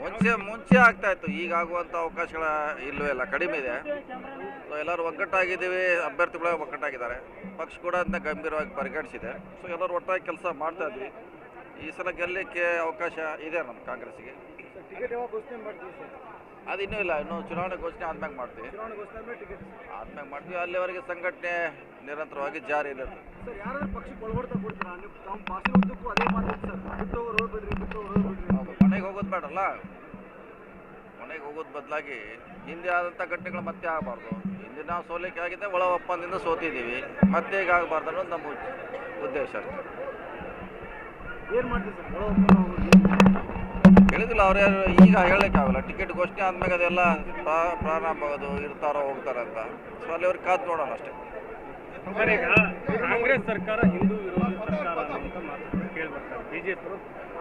ಮುಂಚೆ ಮುಂಚೆ ಆಗ್ತಾ ಇತ್ತು. ಈಗ ಆಗುವಂತ ಅವಕಾಶಗಳ ಇಲ್ಲವೇ ಇಲ್ಲ ಕಡಿಮೆ ಇದೆ. ಸೊ ಎಲ್ಲರೂ ಒಗ್ಗಟ್ಟಾಗಿದ್ದೀವಿ ಅಭ್ಯರ್ಥಿಗಳ ಒಗ್ಗಟ್ಟಾಗಿದ್ದಾರೆ. ಪಕ್ಷ ಕೂಡ ಅದನ್ನ ಗಂಭೀರವಾಗಿ ಪರಿಗಣಿಸಿದೆ. ಸೊ ಎಲ್ಲರೂ ಒಟ್ಟಾಗಿ ಕೆಲಸ ಮಾಡ್ತಾ ಇದ್ವಿ. ಈ ಸಲ ಗೆಲ್ಲಲಿಕ್ಕೆ ಅವಕಾಶ ಇದೆ ನಮ್ಮ ಕಾಂಗ್ರೆಸ್ಗೆ ಅದು ಇನ್ನೂ ಇಲ್ಲ ಇನ್ನೂ ಚುನಾವಣೆ ಘೋಷಣೆ ಆದ್ಮ್ಯಾಗ ಮಾಡ್ತೀವಿ. ಆದ್ಮೇಲೆ ಮಾಡ್ತೀವಿ. ಅಲ್ಲಿವರೆಗೆ ಸಂಘಟನೆ ನಿರಂತರವಾಗಿ ಜಾರಿಯಲ್ಲಿರುತ್ತೆ ಮನೆಗೆ ಹೋಗೋದು ಬದಲಾಗಿ ಹಿಂದೆ ಆದಂಥ ಘಟನೆಗಳು ಮತ್ತೆ ಆಗಬಾರ್ದು. ಹಿಂದೆ ನಾವು ಸೋಲಿಕೆ ಆಗಿದೆ ಒಳ ಒಪ್ಪಂದಿಂದ ಸೋತಿದ್ದೀವಿ. ಮತ್ತೆ ಈಗ ಆಗಬಾರ್ದು ಅನ್ನೋದು ನಮ್ಮ ಉದ್- ಉದ್ದೇಶ ಏನು ಹೇಳಿದಿಲ್ಲ ಅವ್ರು ಯಾರು? ಈಗ ಹೇಳಲಿಕ್ಕೆ ಆಗಲ್ಲ. ಟಿಕೆಟ್ ಘೋಷಣೆ ಆದ್ಮೇಲೆ ಅದೆಲ್ಲ ಪ್ರಾ- ಪ್ರಾರಂಭ ಆಗೋದು ಇರ್ತಾರೋ ಹೋಗ್ತಾರ ಅಂತ. ಸೊ ಅಲ್ಲಿ ಅವ್ರಿಗೆ ಕಾದು ನೋಡೋಣ ಅಷ್ಟೇ. ಕಾಂಗ್ರೆಸ್ ಸರ್ಕಾರ ಹಿಂದೂ ವಿರೋಧಿ ಸರ್ಕಾರ ಅಂತ ಮಾತು ಕೇಳಿ ಬರ್ತಾರೆ ಬಿಜೆಪಿ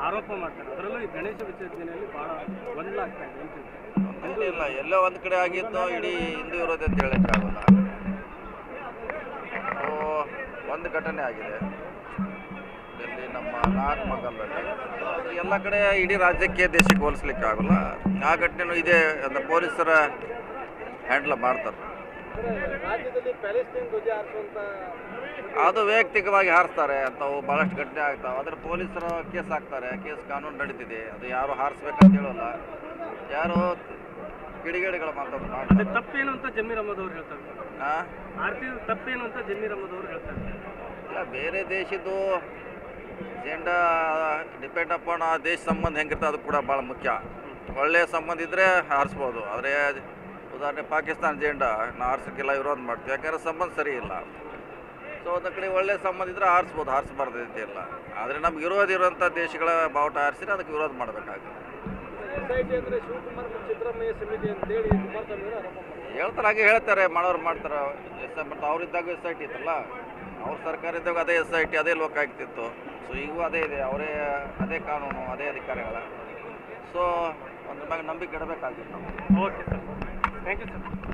ಆರೋಪ ಮಾಡ್ತಾರೆ. ಅದರಲ್ಲೂ ಈ ಗಣೇಶ ವಿಸರ್ಜನೆಯಲ್ಲಿ ಬಹಳ ಗೊಂದಲ ಆಗ್ತಾ ಇದೆ ಇಲ್ಲ ಎಲ್ಲೋ ಒಂದು ಕಡೆ ಆಗಿದ್ದು ಇಡೀ ಹಿಂದೂ ವಿರೋಧಿ ಅಂತ ಸೊ ಒಂದು ಘಟನೆ ಆಗಿದೆ. ಇಲ್ಲಿ ನಮ್ಮ ನಾಗಮಂಗಲದಲ್ಲಿ ಎಲ್ಲ ಕಡೆ ಇಡೀ ರಾಜ್ಯಕ್ಕೆ ದೇಶಕ್ಕೆ ಹೋಲಿಸ್ಲಿಕ್ಕೆ ಆಗಲ್ಲ. ಆ ಘಟನೆನೂ ಇದೆ ಪೊಲೀಸರ ಹ್ಯಾಂಡ್ಲ್ ಮಾಡ್ತಾರೆ. ಅದು ವೈಯಕ್ತಿಕವಾಗಿ ಹಾರಿಸ್ತಾರೆ. ಅಂಥವು ಭಾಳಷ್ಟು ಘಟನೆ ಆಗ್ತಾವೆ. ಆದರೆ ಪೊಲೀಸರು ಕೇಸ್ ಹಾಕ್ತಾರೆ. ಕೇಸ್ ಕಾನೂನು ನಡೀತಿದೆ. ಅದು ಯಾರು ಹಾರಿಸ್ಬೇಕಂತ ಹೇಳೋಲ್ಲ. ಯಾರು ಕಿಡಿಗೇಡಿಗಳು ಮಾತಾಡ್ತಾರೆ ತಪ್ಪೇನು ಅಂತ ಜಮೀರ್ ಅಹಮದ್ ಅವ್ರು ಹೇಳ್ತಾರೆ. ತಪ್ಪೇನು ಅಂತ ಜಮೀರ್ ಅಹಮದ್ ಅವರು ಹೇಳ್ತಾರೆ. ಇಲ್ಲ ಬೇರೆ ದೇಶದ್ದು ಜೆಂಡ ಡಿಪೆಂಡ್ ಅಪಾನ್ ಆ ದೇಶ ಸಂಬಂಧ ಹೆಂಗಿರ್ತದೆ ಅದು ಕೂಡ ಭಾಳ ಮುಖ್ಯ. ಒಳ್ಳೆಯ ಸಂಬಂಧ ಇದ್ದರೆ ಹಾರಿಸ್ಬೋದು. ಆದರೆ ಉದಾಹರಣೆ ಪಾಕಿಸ್ತಾನ ಜೆಂಡಾ ನಾ ಹಾರ್ಸೋಕ್ಕೆಲ್ಲ ವಿರೋಧ ಮಾಡ್ತೀವಿ. ಯಾಕಂದ್ರೆ ಸಂಬಂಧ ಸರಿ ಇಲ್ಲ. ಸೊ ಒಂದು ಕಡೆ ಒಳ್ಳೆ ಸಂಬಂಧ ಇದ್ದರೆ ಆರಿಸ್ಬೋದು, ಆರಿಸಬಾರ್ದು ಇಲ್ಲ. ಆದರೆ ನಮ್ಗೆ ವಿರೋಧ ಇರುವಂಥ ದೇಶಗಳ ಬಾವುಟ ಆರಿಸಿದ್ರೆ ಅದಕ್ಕೆ ವಿರೋಧ ಮಾಡಬೇಕಾಗುತ್ತೆ. ಹೇಳ್ತಾರೆ, ಹಾಗೆ ಹೇಳ್ತಾರೆ, ಮಾಡೋರು ಮಾಡ್ತಾರೆ. ಎಸ್ ಐ ಮತ್ತು ಅವ್ರಿದ್ದಾಗ ಎಸ್ ಐ ಟಿ ಇತ್ತಲ್ಲ? ಅವ್ರ ಸರ್ಕಾರ ಇದ್ದಾಗ ಅದೇ ಎಸ್ ಐ ಟಿ, ಅದೇ ಲೋಕಾಯುಕ್ತ ಸೊ ಈಗೂ ಅದೇ ಇದೆ, ಅವರೇ, ಅದೇ ಕಾನೂನು, ಅದೇ ಅಧಿಕಾರಿಗಳ. ಸೊ ಒಂದು ಮ್ಯಾಗ ನಂಬಿಕೆ ಇಡಬೇಕಾಗಿತ್ತು. Okay sir Thank you, sir.